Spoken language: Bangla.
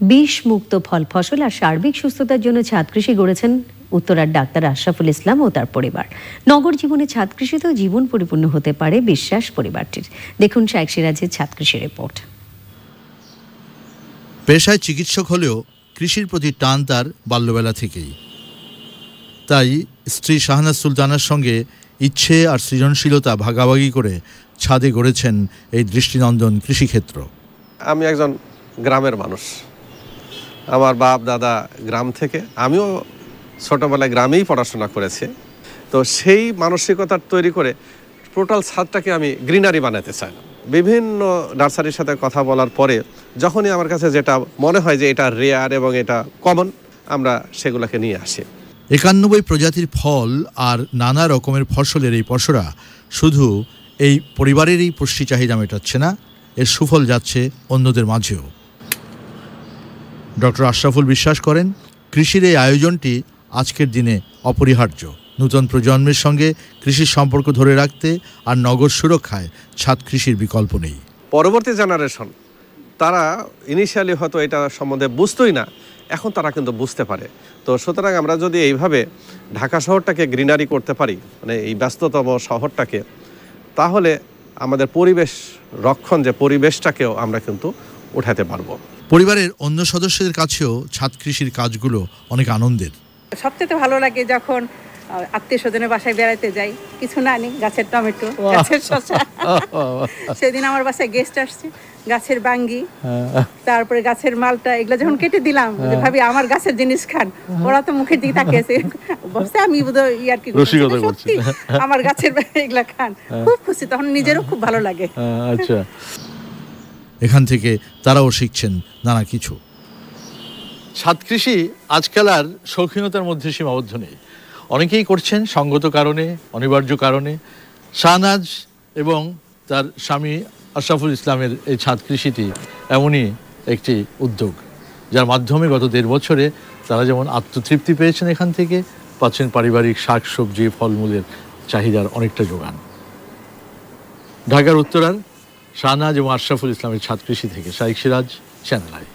বিষ মুক্ত ফল ফসল আর সার্বিক সুস্থতার জন্য ছাদ কৃষি গড়েছেন উত্তরার ডাক্তার আশরাফুল ইসলাম ও তার পরিবার। নগর জীবনে ছাদ কৃষিতেও জীবন পরিপূর্ণ হতে পারে বিশ্বাস পরিবারটির। দেখুন শাইক সিরাজের ছাদ কৃষি রিপোর্ট। পেশায় চিকিৎসক হলেও কৃষির প্রতি টান তার বাল্যবেলা থেকেই। তাই স্ত্রী শাহনাজ সুলতানার সঙ্গে ইচ্ছে আর সৃজনশীলতা ভাগাভাগি করে ছাদে গড়েছেন এই দৃষ্টিনন্দন কৃষিক্ষেত্র। আমি একজন গ্রামের মানুষ। আমার বাপ, দাদা গ্রাম থেকে। আমিও ছোটোবেলায় গ্রামেই পড়াশোনা করেছি। তো সেই মানসিকতা তৈরি করে টোটাল ছাদটাকে আমি গ্রিনারি বানাতে চাই বিভিন্ন নার্সারির সাথে কথা বলার পরে যখনই আমার কাছে যেটা মনে হয় যে এটা রেয়ার এবং এটা কমন আমরা সেগুলোকে নিয়ে আসি। একানব্বই প্রজাতির ফল আর নানা রকমের ফসলের এই পসরা শুধু এই পরিবারেরই পুষ্টি চাহিদা মেটাচ্ছে না, এর সুফল যাচ্ছে অন্যদের মাঝেও। ডক্টর আশরাফুল বিশ্বাস করেন, কৃষির এই আয়োজনটি আজকের দিনে অপরিহার্য। নূতন প্রজন্মের সঙ্গে কৃষির সম্পর্ক ধরে রাখতে আর নগর সুরক্ষায় ছাদ কৃষির বিকল্প নেই। পরবর্তী জেনারেশন তারা ইনিশিয়ালি হয়তো এটা সম্বন্ধে বুঝতোই না, এখন তারা কিন্তু বুঝতে পারে। তো সুতরাং আমরা যদি এইভাবে ঢাকা শহরটাকে গ্রিনারি করতে পারি মানে এই ব্যস্ততম শহরটাকে, তাহলে আমাদের পরিবেশ রক্ষণ যে পরিবেশটাকেও আমরা কিন্তু উঠাতে পারব। পরিবারের অন্য সদস্যদের কাছেও ছাদ কৃষির কাজগুলো অনেক আনন্দের। সবচেয়ে ভালো লাগে যখন আত্মীয় স্বজনের বাসায় বেড়াতে যাই। কিছু না নি গাছের টমেটো গাছের শসা। সেদিন আমার বাসায় গেস্ট আসছে গাছের বাঙ্গি তারপরে গাছের মালটা এগুলো যখন কেটে দিলাম যে ভাবি আমার গাছের জিনিস খান। ওরা তো মুখের দিকে তাকিয়েছে। বলছে আমি বোধহয় ইয়ার কি। আমার গাছের এগুলা খান। খুব খুশি তখন নিজেরও খুব ভালো লাগে। আচ্ছা। এখান থেকে তারাও শিখছেন নানা কিছু। ছাদ কৃষি আজকাল আর শৌখিনতার মধ্যে সীমাবদ্ধ নেই। অনেকেই করছেন সঙ্গত কারণে, অনিবার্য কারণে। শাহনাজ এবং তার স্বামী আশরাফুল ইসলামের এই ছাদ কৃষিটি এমনই একটি উদ্যোগ, যার মাধ্যমে গত দেড় বছরে তারা যেমন আত্মতৃপ্তি পেয়েছেন এখান থেকে, পাচ্ছেন পারিবারিক শাক, সবজি, ফলমূলের চাহিদার অনেকটা যোগান। ঢাকার উত্তরার শাহনাজ এবং আশরাফুল ইসলামের ছাত্রকৃষি থেকে। শাইক সিরাজ চ্যানেল আই